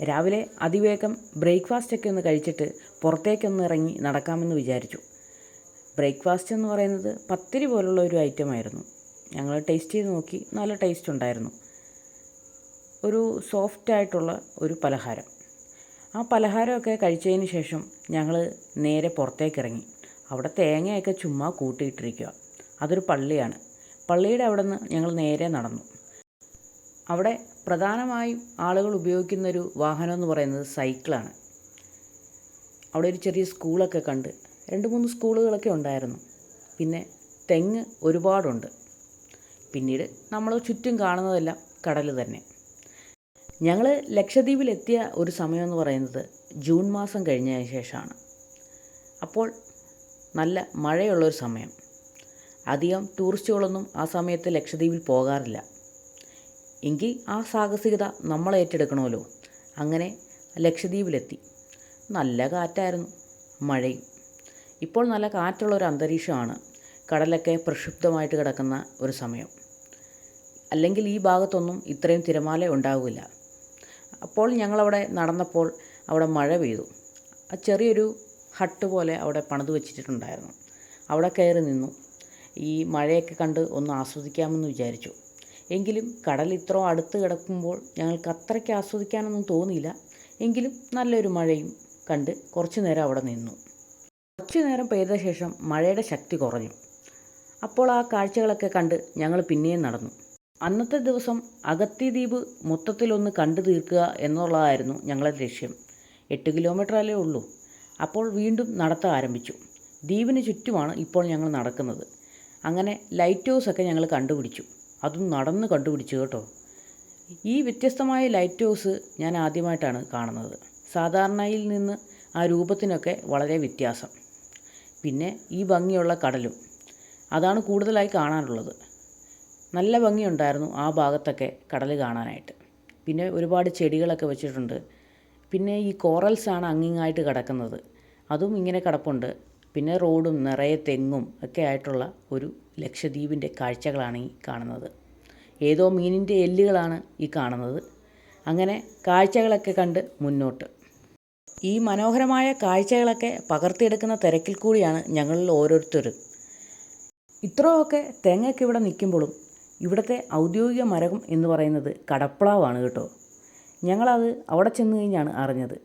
രാവിലെ അതിവേഗം ബ്രേക്ക്ഫാസ്റ്റൊക്കെ ഒന്ന് കഴിച്ചിട്ട് പുറത്തേക്കൊന്ന് ഇറങ്ങി നടക്കാമെന്ന് വിചാരിച്ചു. ബ്രേക്ക്ഫാസ്റ്റ് എന്ന് പറയുന്നത് പത്തിരി പോലുള്ള ഒരു ഐറ്റം ആയിരുന്നു ഞങ്ങൾ ടേസ്റ്റ് ചെയ്ത് നോക്കി നല്ല ടേസ്റ്റ് ഉണ്ടായിരുന്നു. ഒരു സോഫ്റ്റ് ആയിട്ടുള്ള ഒരു പലഹാരം. ആ പലഹാരമൊക്കെ കഴിച്ചതിന് ശേഷം ഞങ്ങൾ നേരെ പുറത്തേക്ക് ഇറങ്ങി അവിടെ തേങ്ങയൊക്കെ ചുമ്മാ കൂട്ടിയിട്ടിരിക്കുക അതൊരു പള്ളിയാണ്. പള്ളിയുടെ അവിടെ നിന്ന് ഞങ്ങൾ നേരെ നടന്നു. അവിടെ പ്രധാനമായും ആളുകൾ ഉപയോഗിക്കുന്നൊരു വാഹനം എന്ന് പറയുന്നത് സൈക്കിളാണ്. അവിടെ ഒരു ചെറിയ സ്കൂളൊക്കെ കണ്ട് രണ്ട് മൂന്ന് സ്കൂളുകളൊക്കെ ഉണ്ടായിരുന്നു. പിന്നെ തെങ്ങ് ഒരുപാടുണ്ട്. പിന്നീട് നമ്മൾ ചുറ്റും കാണുന്നതെല്ലാം കടൽ തന്നെ. ഞങ്ങൾ ലക്ഷദ്വീപിലെത്തിയ ഒരു സമയമെന്ന് പറയുന്നത് ജൂൺ മാസം കഴിഞ്ഞതിന് ശേഷമാണ്. അപ്പോൾ നല്ല മഴയുള്ളൊരു സമയം. അധികം ടൂറിസ്റ്റുകളൊന്നും ആ സമയത്ത് ലക്ഷദ്വീപിൽ പോകാറില്ല. എങ്കിൽ ആ സാഹസികത നമ്മൾ ഏറ്റെടുക്കണമല്ലോ. അങ്ങനെ ലക്ഷദ്വീപിലെത്തി. നല്ല കാറ്റായിരുന്നു മഴയും. ഇപ്പോൾ നല്ല കാറ്റുള്ള ഒരു അന്തരീക്ഷമാണ്. കടലൊക്കെ പ്രക്ഷുബ്ധമായിട്ട് കിടക്കുന്ന ഒരു സമയം. അല്ലെങ്കിൽ ഈ ഭാഗത്തൊന്നും ഇത്രയും തിരമാല ഉണ്ടാവില്ല. അപ്പോൾ ഞങ്ങളവിടെ നടന്നപ്പോൾ അവിടെ മഴ പെയ്തു. ആ ചെറിയൊരു ഹട്ട് പോലെ അവിടെ പണിത് വെച്ചിട്ടുണ്ടായിരുന്നു. അവിടെ കയറി നിന്നു. ഈ മഴയൊക്കെ കണ്ട് ഒന്ന് ആസ്വദിക്കാമെന്ന് വിചാരിച്ചു. എങ്കിലും കടൽ ഇത്ര അടുത്ത് കിടക്കുമ്പോൾ ഞങ്ങൾക്ക് അത്രയ്ക്ക് ആസ്വദിക്കാനൊന്നും തോന്നിയില്ല. എങ്കിലും നല്ലൊരു മഴയും കണ്ട് കുറച്ചു നേരം അവിടെ നിന്നു. കുറച്ചു നേരം പെയ്ത ശേഷം മഴയുടെ ശക്തി കുറഞ്ഞു. അപ്പോൾ ആ കാഴ്ചകളൊക്കെ കണ്ട് ഞങ്ങൾ പിന്നെയും നടന്നു. അന്നത്തെ ദിവസം അഗത്തി ദ്വീപ് മൊത്തത്തിലൊന്ന് കണ്ടു തീർക്കുക എന്നുള്ളതായിരുന്നു ഞങ്ങളുടെ ലക്ഷ്യം. എട്ട് കിലോമീറ്റർ അല്ലേ ഉള്ളൂ. അപ്പോൾ വീണ്ടും നടത്തം ആരംഭിച്ചു. ദ്വീപിന് ചുറ്റുമാണ് ഇപ്പോൾ ഞങ്ങൾ നടക്കുന്നത്. അങ്ങനെ ലൈറ്റ് ഹൗസ് ഒക്കെ ഞങ്ങൾ കണ്ടുപിടിച്ചു. അതും നടന്ന് കണ്ടുപിടിച്ചു കേട്ടോ. ഈ വ്യത്യസ്തമായ ലൈറ്റ് ഹൗസ് ഞാൻ ആദ്യമായിട്ടാണ് കാണുന്നത്. സാധാരണയിൽ നിന്ന് ആ രൂപത്തിനൊക്കെ വളരെ വ്യത്യാസം. പിന്നെ ഈ ഭംഗിയുള്ള കടലും അതാണ് കൂടുതലായി കാണാനുള്ളത്. നല്ല ഭംഗിയുണ്ടായിരുന്നു ആ ഭാഗത്തൊക്കെ കടൽ കാണാനായിട്ട്. പിന്നെ ഒരുപാട് ചെടികളൊക്കെ വെച്ചിട്ടുണ്ട്. പിന്നെ ഈ കോറൽസാണ് അങ്ങിങ്ങായിട്ട് കിടക്കുന്നത്. അതും ഇങ്ങനെ കിടപ്പുണ്ട്. പിന്നെ റോഡും നിറയെ തെങ്ങും ഒക്കെ ആയിട്ടുള്ള ഒരു ലക്ഷദ്വീപിന്റെ കാഴ്ചകളാണ് ഈ കാണുന്നത്. ഏതോ മീനിന്റെ എല്ലുകളാണ് ഈ കാണുന്നത്. അങ്ങനെ കാഴ്ചകളൊക്കെ കണ്ട് മുന്നോട്ട്. ഈ മനോഹരമായ കാഴ്ചകളൊക്കെ പകർത്തിയെടുക്കുന്ന തിരക്കിൽ കൂടിയാണ് ഞങ്ങളിൽ ഓരോരുത്തരും. ഇത്രയൊക്കെ തെങ്ങൊക്കെ ഇവിടെ നിൽക്കുമ്പോഴും ഇവിടുത്തെ ഔദ്യോഗിക മരം എന്ന് പറയുന്നത് കടപ്ലാവാണ് കേട്ടോ. ഞങ്ങളത് അവിടെ ചെന്ന് കഴിഞ്ഞാണ് അറിഞ്ഞത്.